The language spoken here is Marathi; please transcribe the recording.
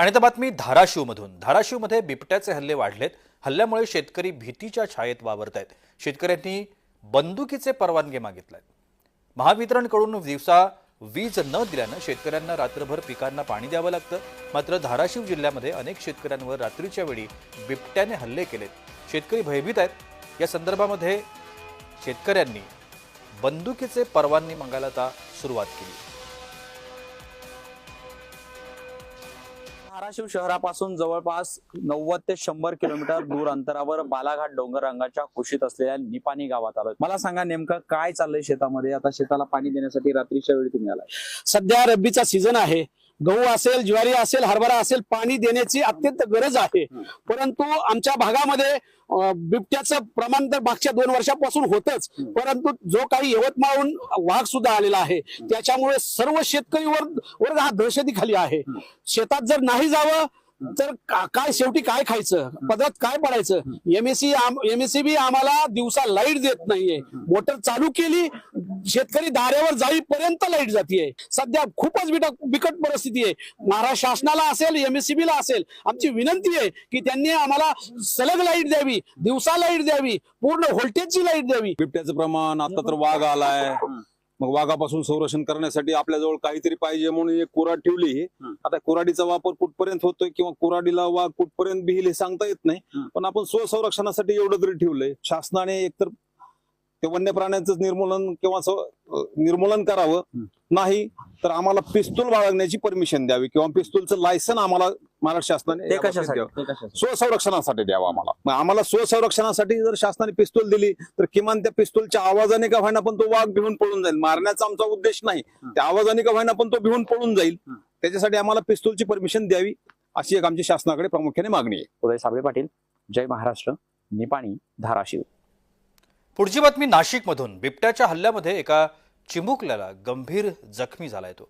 आणि आता बातमी धाराशिवमधून. धाराशिवमध्ये बिबट्याचे हल्ले वाढलेत. हल्ल्यामुळे शेतकरी भीतीच्या छायेत वावरत आहेत शेतकऱ्यांनी बंदुकीचे परवानगी आहेत महावितरणकडून दिवसा वीज न दिल्यानं शेतकऱ्यांना रात्रभर पिकांना पाणी द्यावं लागतं. मात्र धाराशिव जिल्ह्यामध्ये अनेक शेतकऱ्यांवर रात्रीच्या वेळी बिबट्याने हल्ले केलेत. शेतकरी भयभीत आहेत. या संदर्भामध्ये शेतकऱ्यांनी बंदुकीचे परवानगी मागायला आता सुरुवात केली. धाराशिव शहरापासून जवळपास नव्वद ते शंभर किलोमीटर दूर अंतरावर बालाघाट डोंगर रंगाच्या कुशीत असलेल्या निपाणी गावात आलोय. मला सांगा नेमकं काय चाललंय शेतामध्ये? आता शेताला पाणी देण्यासाठी रात्रीच्या वेळी तुम्ही आलाय. सध्या रब्बीचा सीझन आहे. गहू असेल ज्वारी असेल हरभरा असेल पाणी देण्याची अत्यंत गरज आहे. परंतु आमच्या भागामध्ये बिबट्याचं प्रमाण तर मागच्या दोन वर्षापासून होतच. परंतु जो काही यवतमाळहून वाघ सुद्धा आलेला आहे त्याच्यामुळे सर्व शेतकरी वर्ग वर्ग हा दहशतीखाली आहे. शेतात जर नाही जावं तर का- काय शेवटी काय खायचं? पदरात काय पडायचं? एमएससी एमएससीबी आम्हाला दिवसा लाइट देत नाहीये. मोटर चालू केली शेतकरी दाऱ्यावर जाईपर्यंत लाइट जातीये. सध्या खूपच बिकट बिकट परिस्थिती आहे. महाराष्ट्र शासनाला असेल एमएससीबी ला असेल आमची विनंती आहे की त्यांनी आम्हाला सलग लाइट द्यावी दिवसा लाइट द्यावी पूर्ण व्होल्टेजची लाइट द्यावी. बिबट्याचं प्रमाण आता तर वाघ आलाय. मग वाघापासून संरक्षण करण्यासाठी आपल्याजवळ काहीतरी पाहिजे म्हणून एक कुराड ठेवली आता कुराडीचा वापर कुठपर्यंत होतोय किंवा कुराडीला वाघ कुठपर्यंत भिईल हे सांगता येत नाही. पण आपण स्वसंरक्षणासाठी एवढं तरी ठेवलंय. शासनाने एकतर ते वन्य प्राण्यांचं निर्मूलन किंवा निर्मूलन करावं. नाही तर आम्हाला पिस्तूल बाळगण्याची परमिशन द्यावी किंवा पिस्तूलचं लायसन आम्हाला महाराष्ट्र शासनाने ते कशासाठी? द्यावं. ते कशासाठी? स्वसंरक्षणासाठी द्यावं आम्हाला. मग आम्हाला स्वसंरक्षणासाठी जर शासनाने पिस्तूल दिली तर किमान त्या पिस्तूलच्या आवाजाने का व्हायना पण तो वाघ भिवून पळून जाईल? मारण्याचा आमचा उद्देश नाही. त्या आवाजाने का व्हायना पण तो भिवून पळून जाईल? त्याच्यासाठी आम्हाला पिस्तूलची परमिशन द्यावी अशी एक आमची शासनाकडे प्रामुख्याने मागणी आहे. उदय साबळे पाटील जय महाराष्ट्र निपाणी धाराशिव. पुढची बातमी नाशिकमधून. बिबट्याच्या हल्ल्यामध्ये एका चिमुकल्याला गंभीर जखमी झालाय तो.